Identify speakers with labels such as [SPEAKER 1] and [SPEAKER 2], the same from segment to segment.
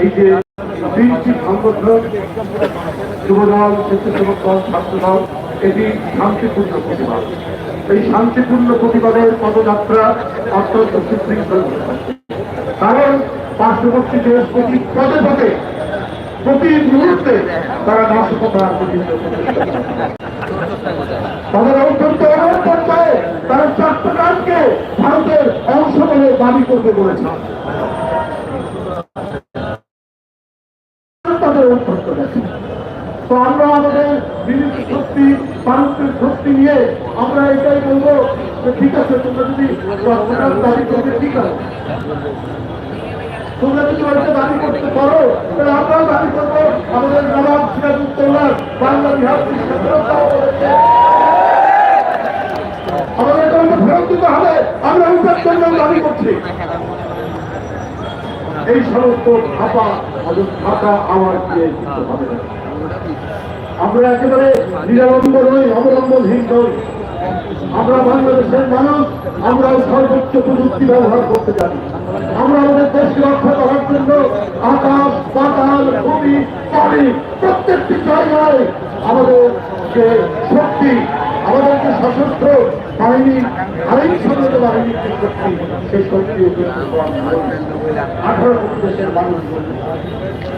[SPEAKER 1] এই যে তিনটি সংগঠন যুবদল স্বেচ্ছাসেবক দল ছাত্রদল এটি শান্তিপূর্ণ প্রতিবাদ। এই শান্তিপূর্ণ প্রতিবাদের পদযাত্রা অত্যন্ত সুশৃঙ্খল। কারণ পার্শ্ববর্তী দেশ প্রতি পদে পদে, প্রতি মুহূর্তে তারা বিভিন্ন তাদের অত্যন্ত অনেক পর্যায়ে তারা চট্টগ্রামকে ভারতের অংশ বলে দাবি করতে বলেছে। তো আমরা আমাদের বিভিন্ন শক্তি পারস্পরিক শক্তি নিয়ে আমরা এটাই বলব যে ঠিক আছে, তোমরা যদি দাবি করতে ঠিক আছে, তোমরা যদি ওইটা দাবি করতে পারো, তাহলে আমরাও দাবি করব। আমাদের নবাব সিরাজুদ্দৌলার বাংলা বিহার আমাদের এটা ফেরত দিতে হবে। আমরা উঠার জন্য দাবি করছি। এই সমস্ত খাপা আমরা একেবারে নিরালম্ব নই অবলম্বনহীন নই। আমরা বাংলাদেশের মানুষ আমরা সর্বোচ্চ প্রযুক্তি ব্যবহার করতে জানি। আমরা আমাদের দেশকে রক্ষা করার জন্য আকাশ পাতাল ভূমি, পানি, প্রত্যেকটি জায়গায় আমাদের যে শক্তি আমাদের যে সশস্ত্র বাহিনী, আইন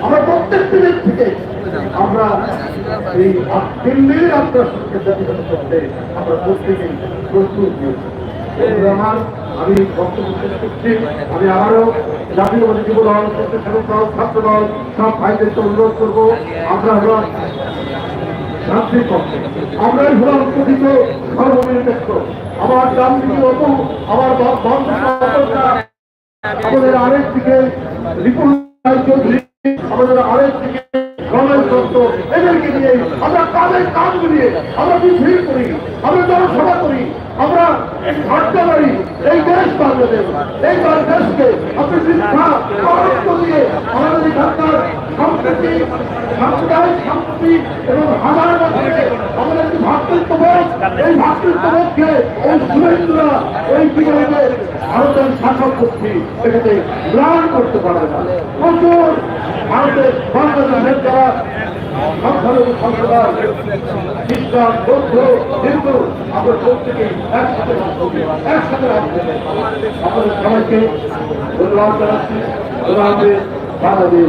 [SPEAKER 1] আমরা প্রত্যেকটি দিক থেকে আমরা এই আপনার সঙ্গে জাতিগত করতে আমরা প্রত্যেকেই প্রস্তুত আমি বক্তব্য শেষ করছি আমি আবারও জাতীয়বাদী যুব দল ছাত্র দল সব ভাইদেরকে অনুরোধ করব আমরা শান্তির পক্ষে। আমরাই হলাম প্রকৃত সর্বনিরপেক্ষ আমার আমার বাম দিকে অপরটা, আমাদের আরেক দিকে রিপুল চৌধুরী আমাদের আরেক দিকে আমরা আমরা করি আমরা আমরা এই সম্প্রীতি সাম্প্রদায়িক সম্প্রীতি এবং হাজার মধ্যে আমাদের যে ভাতৃত্ববোধ এই ভাতৃত্ববোধকে এই শুভেন্দুরা এই জীবনে ভারতের শাসক গোষ্ঠী এটাকে গ্রহণ করতে পারবে না প্রচুর ভারতের বাংলাদেশের যারা একসাথে একসাথে রাখতে আমাদের সবাইকে ধন্যবাদ জানাচ্ছি ধন্যবাদ বাংলাদেশ